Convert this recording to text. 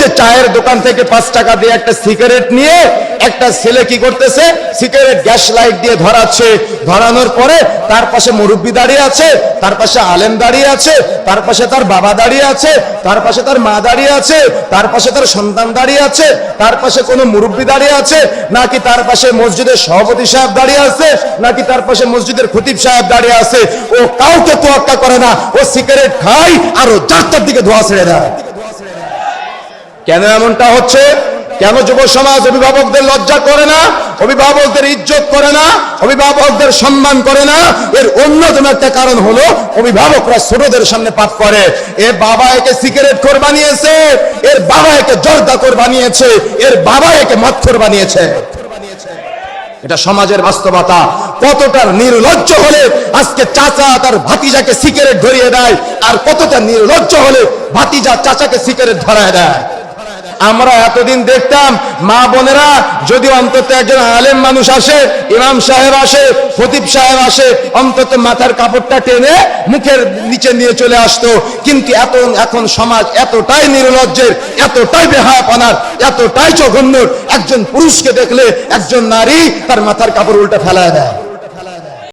যে চায়ের দোকান থেকে পাঁচ টাকা দিয়ে একটা সিগারেট নিয়ে একটা ছেলে কি করতেছে? সিগারেট, গ্যাস লাইট দিয়ে ধরাচ্ছে। ধরানোর পরে তার পাশে মুরব্বী দাঁড়িয়ে আছে, তার পাশে আলেম দাঁড়িয়ে আছে, তার পাশে তার বাবা দাঁড়িয়ে আছে, তার পাশে তার মা দাঁড়িয়ে আছে, তার পাশে তার সন্তান দাঁড়িয়ে আছে, তার পাশে কোনো মুরব্বী দাঁড়িয়ে আছে, নাকি তার পাশে মসজিদের সভাপতি সাহেব দাঁড়িয়ে আছে, নাকি তার পাশে মসজিদের খতিব সাহেব দাঁড়িয়ে আছে? ও কাউকে তোয়াক্কা করে না। ও সিগারেট খায় আর ও চারটার দিকে ধোয়া ছেড়ে দেয়। কেন এমনটা হচ্ছে? কেন যুব সমাজ অভিভাবকদের লজ্জা করে না? অভিভাবকদের ইজ্জত করে না? অভিভাবকদের সম্মান করে না? এর অন্যতম একটা কারণ হলো অভিভাবকরা ছোটদের সামনে পাপ করে। এর বাবা একে সিগারেট খোর বানিয়েছে, এর বাবা একে জর্দা খোর বানিয়েছে, এর বাবা একে মৎখর বানিয়েছে। এটা সমাজের বাস্তবতা। কতটা নির্লজ্জ হলে আজকে চাচা তার ভাতিজাকে সিগারেট ধরিয়ে দেয়, আর কতটা নির্লজ্জ হলে ভাতিজা চাচাকে সিগারেট ধরায় দেয়। আমরা এতদিন দেখতাম মা বোনেরা, যদি অন্তত একজন আলেম মানুষ আসে, ইমাম সাহেব আসে, খতিব সাহেব আসে, অন্তত মাথার কাপড়টা টেনে মুখের নিচে নিয়ে চলে আসতো। কিন্তু এত, এখন সমাজ এতটাই নির্লজ্জের, এতটাই বেহায়াপনার, এতটাই জঘন্যর। একজন পুরুষকে দেখলে একজন নারী তার মাথার কাপড় উল্টে ফেলায় দেয়।